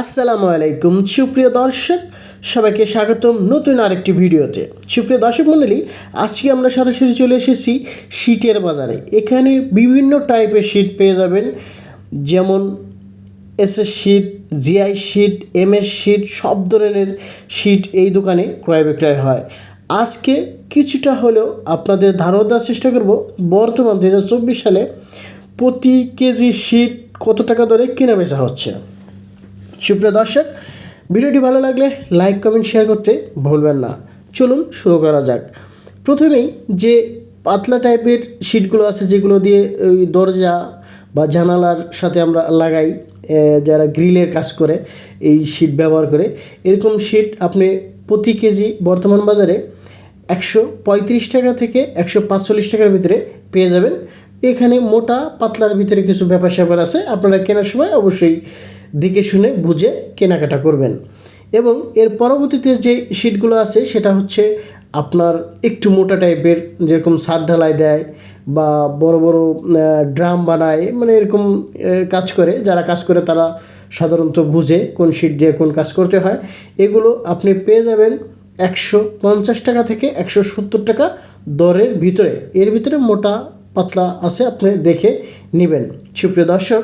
আসসালামু আলাইকুম, সুপ্রিয় দর্শক, সবাইকে স্বাগতম নতুন আরেকটি ভিডিওতে। সুপ্রিয় দর্শক মণ্ডলী আজকে আমরা সরাসরি চলে এসেছি শীটের বাজারে। এখানে বিভিন্ন টাইপের শীট পেয়ে যাবেন, যেমন S S sheet GI sheet MS sheet সব ধরনের শীট এই দোকানে ক্রয় বিক্রয় হয়। আজকে কিছুটা হলেও আপনাদের ধারণা দেওয়ার চেষ্টা করব, বর্তমান দু হাজার চব্বিশ সালে প্রতি কেজি শীট কত টাকা দরে কেনা বেচা হচ্ছে? সুপ্রিয় দর্শক, ভিডিওটি ভালো লাগলে লাইক, কমেন্ট শেয়ার করতে ভুলবেন না। চলুন শুরু করা যাক। প্রথমেই যে পাতলা টাইপের শিটগুলো আছে, যেগুলো দিয়ে ওই দরজা বা জানালার সাথে আমরা লাগাই যারা গ্রিলের কাজ করে, এই শিট ব্যবহার করে, এরকম শিট আপনি প্রতি কেজি বর্তমান বাজারে একশো পঁয়ত্রিশ টাকা থেকে একশো পাঁচচল্লিশ টাকার ভিতরে পেয়ে যাবেন। এখানে মোটা পাতলার ভিতরে কিছু ব্যাপার স্যাপার আছে, আপনারা কেনার সময় অবশ্যই দেখে শুনে বুঝে কেনাকাটা করবেন। এবং এর পরবর্তীতে যে শিটগুলো আছে, সেটা হচ্ছে আপনার একটু মোটা টাইপের, যেরকম সার ঢালাই দেয় বা বড় বড় ড্রাম বানায় মানে এরকম কাজ করে। যারা কাজ করে, তারা সাধারণত বুঝে কোন শিট দিয়ে কোন কাজ করতে হয়। এগুলো আপনি পেয়ে যাবেন একশো পঞ্চাশ টাকা থেকে একশো সত্তর টাকা দরের ভিতরে। এর ভিতরে মোটা পাতলা আছে, আপনি দেখে নেবেন। সুপ্রিয় দর্শক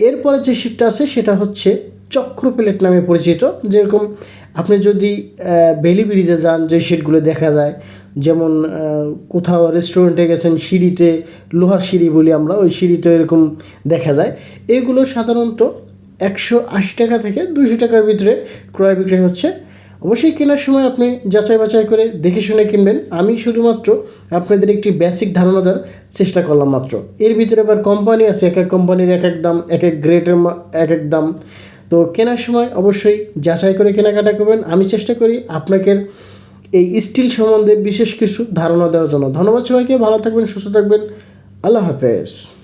এরপরে যে শিটটা আছে, সেটা হচ্ছে চক্র প্লেট নামে পরিচিত। যেরকম আপনি যদি বেলি ব্রিজে যান, যে শিটগুলো দেখা যায়, যেমন কোথাও রেস্টুরেন্টে গেছেন, সিঁড়িতে, লোহার সিঁড়ি বলি আমরা, ওই সিঁড়িতে এরকম দেখা যায়। এগুলো সাধারণত একশো আশি টাকা থেকে দুশো টাকার ভিতরে ক্রয় বিক্রয় হচ্ছে। অবশ্যই কেনার সময় আপনি যাচাই বাছাই করে দেখে শুনে কিনবেন। আমি শুধুমাত্র আপনাদের একটি বেসিক ধারণা দেওয়ার চেষ্টা করলাম মাত্র। এর ভিতরে আবার কোম্পানি আছে, এক এক কোম্পানির এক এক দাম, এক এক গ্রেটের এক এক দাম। তো কেনার সময় অবশ্যই যাচাই করে কেনাকাটা করবেন। আমি চেষ্টা করি আপনাকে এই স্টিল সম্বন্ধে বিশেষ কিছু ধারণা দেওয়ার জন্য। ধন্যবাদ সবাইকে, ভালো থাকবেন, সুস্থ থাকবেন। আল্লাহ হাফেজ।